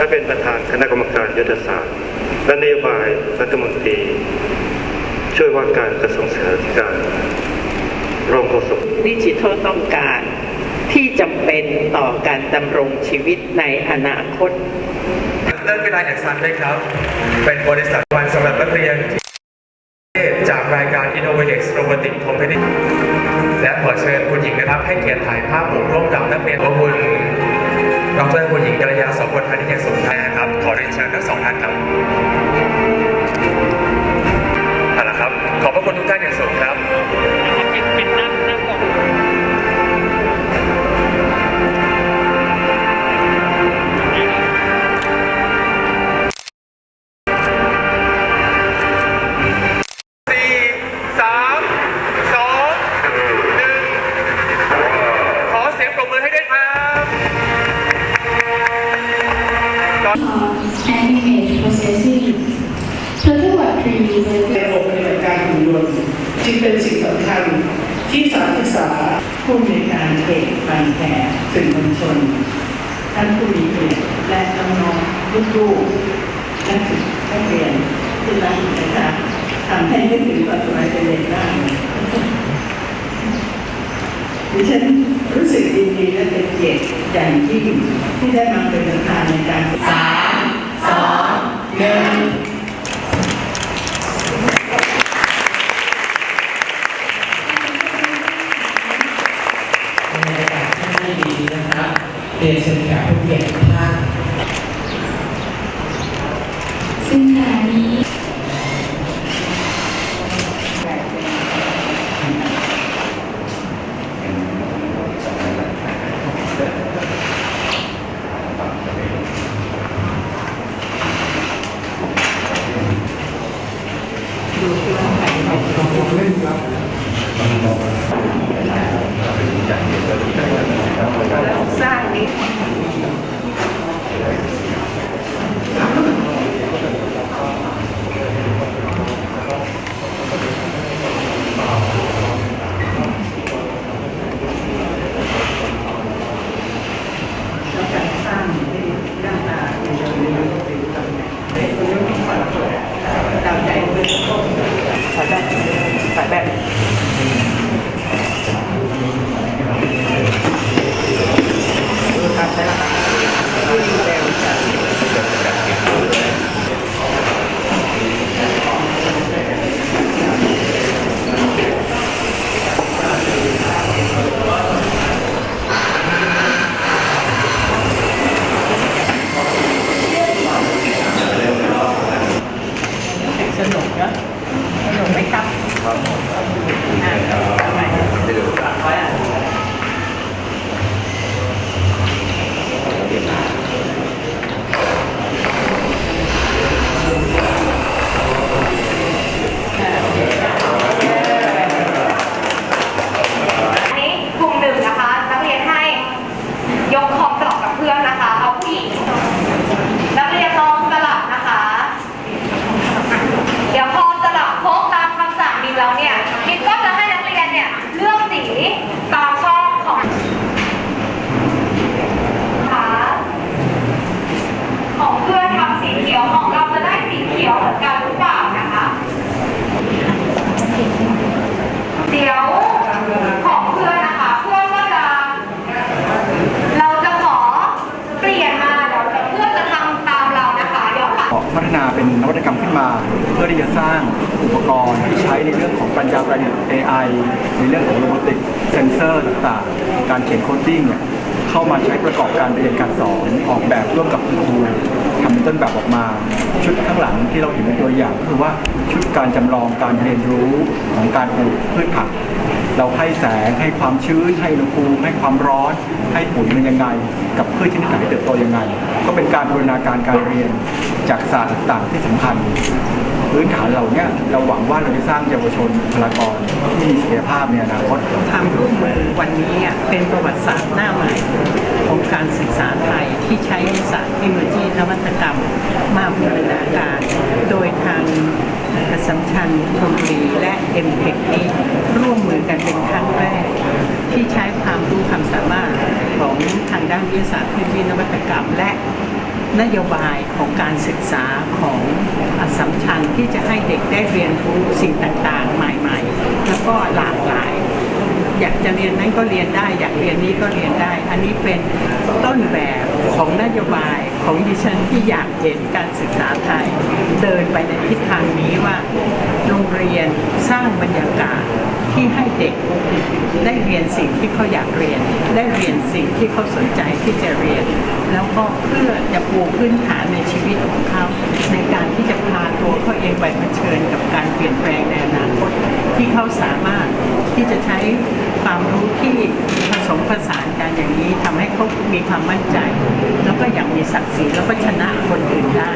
และเป็นประธานคณะกรรมการยุทธศาสตร์ และนโยบายรัฐมนตรี ช่วยว่าการกระทรวงศึกษาการรองโฆษกดิจิทัลต้องการที่จำเป็นต่อการดำรงชีวิตในอนาคตเลิศวิไลแอนซันด้วยครับ เป็นบริษัทวันสำหรับนักเรียนที่จากรายการ Innovatex Robotic Company และขอเชิญคุณหญิงนะครับ ให้เกียรติถ่ายภาพหมู่ร่วมกับนักเรียนของคุณ ดรคุณหญิงกัลยาโสพลพานิยสมชายนะครับ ขอเรียนเชิญทั้งสองท่านครับเอาละครับ ขอบพระคุณทุกท่านอย่างสูงครับ Animate Processing เพื่อที่วัด 3D โดยระบบปฏิบัติการหุ่นยนต์จึงเป็นสิ่งสำคัญที่สานศึกษาผู้ในวยการเขตบางแคสื่อมวลชน ท่านผู้มีเกียรติและน้องๆลูกๆนักศึกษาเรียนที่รักนะคะทำให้นึกถึงตอนสมัยเป็นเด็กได้ดิฉันรู้สึกดีและเป็นเกียรติอย่างยิ่งที่ได้มาเป็นประธานในการสามส ดีนะครับเรียนเชิญแขกผู้เกียรติทุกท่าน ซึ่งขณะนี้ สร้างนี้ แล้วการสร้างให้หน้าตาเป็นแบบนี้เป็นตำแหน่งเป็นเรื่องของความสวยตามใจเพื่อนก็ ขอแบบขอแบบ สนุกนะสนุกไหมครับอ่าทำไม อันนี้กลุ่มหนึ่งนะคะ นักเรียนให้ยกคอมสลับกับเพื่อนนะคะ เอาผู้หญิง นักเรียนลองสลับนะคะ เดี๋ยวพอสลับครบตามคำสั่งดี แล้วเนี่ยมินก็จะให้นักเรียนเนี่ยเลือกสีตามชอบของค่ะของเพื่อนทำสีเขียวของเราจะได้สีเขียวเหมือนกันหรือเปล่านะคะ เดี๋ยวของเพื่อนนะคะ เพื่อนก็จะ เราจะขอเปลี่ยนมาเดี๋ยวเพื่อนจะทำตามเรานะคะเดี๋ยวหลัง พัฒนาเป็นนวัตกรรมขึ้นมา เพื่อที่จะสร้างอุปกรณ์ที่ใช้ในเรื่องของปัญญาประดิษฐ์ AI ในเรื่องของโรบอติกเซนเซอร์ต่างๆ การเขียนโคดดิ้งเนี่ยเข้ามาใช้ประกอบการเรียนการสอนออกแบบร่วมกับคุณครูทำเป็นต้นแบบออกมา ชุดข้างหลังที่เราเห็นเป็นตัวอย่างก็คือว่าชุดการจำลองการเรียนรู้ของการปลูกพืชผัก เราให้แสงให้ความชื้น ให้อุณหภูมิให้ความร้อน ให้ปุ๋ยมันยังไง กับพืชชนิดไหนเติบโตยังไง ก็เป็นการบูรณาการการเรียนจากศาสตร์ต่างๆที่สำคัญ พื้นฐานเหล่าเนี้ยเราหวังว่าเราจะสร้างเยาวชนบุคลากรที่มีศักยภาพในอนาคตความร่วมมือวันนี้เป็นประวัติศาสตร์หน้าใหม่ของการศึกษาไทยที่ใช้ศาสตร์เทคโนโลยีนวัตกรรมมาบูรณาการ โดยทางอสสัมชัญธนบุรีและ m t e c h นี้ร่วมมือกันเป็นครั้งแรก ที่ใช้ความรู้ความสามารถของทางด้านวิทยาศาสตร์พื้นที่นวัตกรรมและนโยบายของการศึกษาของอสัมชัญที่จะให้เด็กได้เรียนรู้สิ่งต่างๆ ใหม่ๆ แล้วก็หลากหลาย อยากจะเรียนนั้นก็เรียนได้ อยากเรียนนี้ก็เรียนได้ อันนี้เป็นต้นแบบของนโยบายของดิฉันที่อยากเห็นการศึกษาไทย เดินไปในทิศทางนี้ว่า รงเรียนสร้างบรรยากาศที่ให้เด็กได้เรียนสิ่งที่เขาอยากเรียน ได้เรียนสิ่งที่เขาสนใจที่จะเรียน แล้วก็เพื่อจะปูพื้นฐานในชีวิตของเขา ในการที่จะพาตัวเขาเองไปเผชิญกับการเปลี่ยนแปลงในอนาคตที่เขาสามารถที่จะใช้ความรู้ที่ผสมผสานกันอย่างนี้ทำให้เขามีความมั่นใจ แล้วก็อย่างมีศักดิ์ศรีแล้วก็ชนะคนอื่นได้